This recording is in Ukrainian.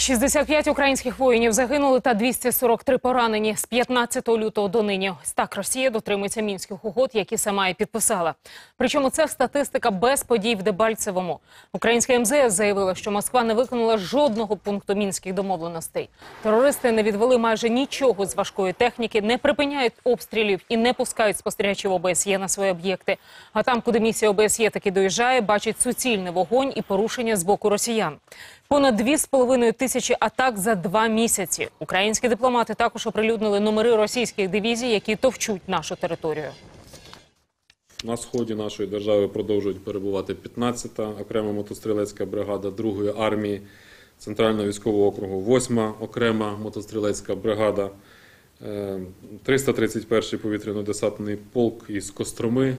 65 українських воїнів загинули та 243 поранені з 15 лютого до нині. Так Росія дотримується мінських угод, які сама і підписала. Причому це статистика без подій в Дебальцевому. Українська МЗС заявила, що Москва не виконала жодного пункту мінських домовленостей. Терористи не відвели майже нічого з важкої техніки, не припиняють обстрілів і не пускають спостерігачів ОБСЄ на свої об'єкти. А там, куди місія ОБСЄ таки доїжджає, бачить суцільний вогонь і порушення з боку росіян. Понад 2,5 тисячі атак за два місяці. Українські дипломати також оприлюднили номери російських дивізій, які товчуть нашу територію. На сході нашої держави продовжують перебувати 15-та окрема мотострілецька бригада 2-ї армії Центрального військового округу, 8-ма окрема мотострілецька бригада, е, 331-й повітряно-десантний полк із Костроми,